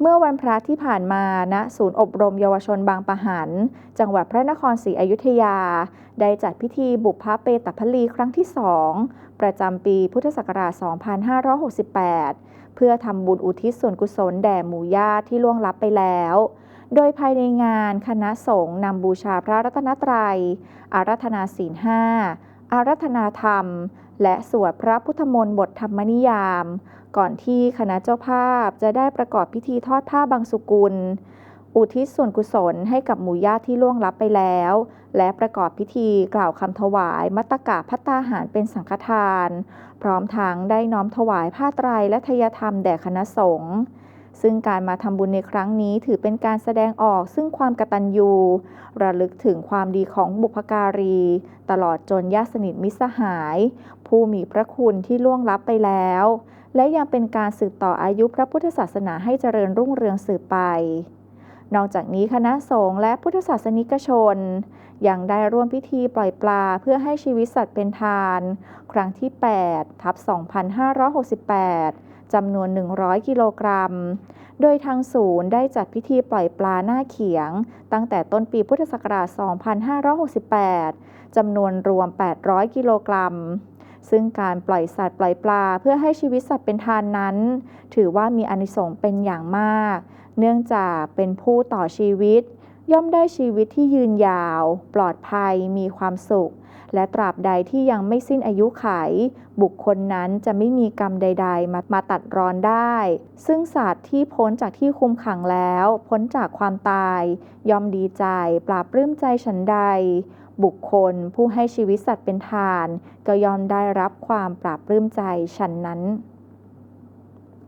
เมื่อวันพระที่ผ่านมาณศูนย์อบรมเยาวชนบางปะหัน จังหวัดพระนครศรีอยุธยา ได้จัดพิธีบุพเพตพลีครั้งที่สองประจำปีพุทธศักราช 2568 เพื่อทำบุญอุทิศส่วนกุศลแด่หมู่ญาติที่ล่วงลับไปแล้ว โดยภายในงานคณะสงฆ์นำบูชาพระรัตนตรัย อารัธนาศีลห้าอารัธนาธรรม และสวดพระพุทธมนต์บทธรรมนิยาม ก่อนที่คณะเจ้าภาพจะได้ประกอบพิธีทอดผ้าบางสุกุล อุทิศส่วนกุศลให้กับหมู่ญาติที่ล่วงลับไปแล้ว และประกอบพิธีกล่าวคำถวายมัตตกะพัตตาหารเป็นสังฆทาน พร้อมทั้งได้น้อมถวายผ้าไตรและทยธรรมแด่คณะสงฆ์ ซึ่งการมาทำบุญในครั้งนี้ถือเป็นการแสดงออกซึ่งความกตัญญูระลึกถึงความดีของบุพการี ตลอดจนญาติสนิทมิสหาย ผู้มีพระคุณที่ล่วงลับไปแล้ว และยังเป็นการสืบต่ออายุพระพุทธศาสนาให้เจริญรุ่งเรืองสืบไป นอกจากนี้คณะสงฆ์และพุทธศาสนิกชน ยังได้ร่วมพิธีปล่อยปลาเพื่อให้ชีวิตสัตว์เป็นทาน ครั้งที่ 8 ทับ 2568 จำนวน 100 กิโลกรัม โดยทางศูนย์ได้จัดพิธีปล่อยปลาหน้าเขียง ตั้งแต่ต้นปีพุทธศักราช 2568 จำนวนรวม 800 กิโลกรัมซึ่งการปล่อยสัตว์ปล่อยปลาเพื่อให้ชีวิตสัตว์เป็นทานนั้น ถือว่ามีอนิสงส์เป็นอย่างมาก เนื่องจากเป็นผู้ต่อชีวิต ย่อมได้ชีวิตที่ยืนยาว ปลอดภัย มีความสุข และตราบใดที่ยังไม่สิ้นอายุไข บุคคลนั้นจะไม่มีกรรมใด ๆ มามาตัดรอนได้ ซึ่งสัตว์ที่พ้นจากที่คุมขังแล้ว พ้นจากความตาย ย่อมดีใจ ปราบปลื้มใจฉันใด บุคคลผู้ให้ชีวิตสัตว์เป็นทาน ก็ย่อมได้รับความปราบปลื้มใจฉันนั้น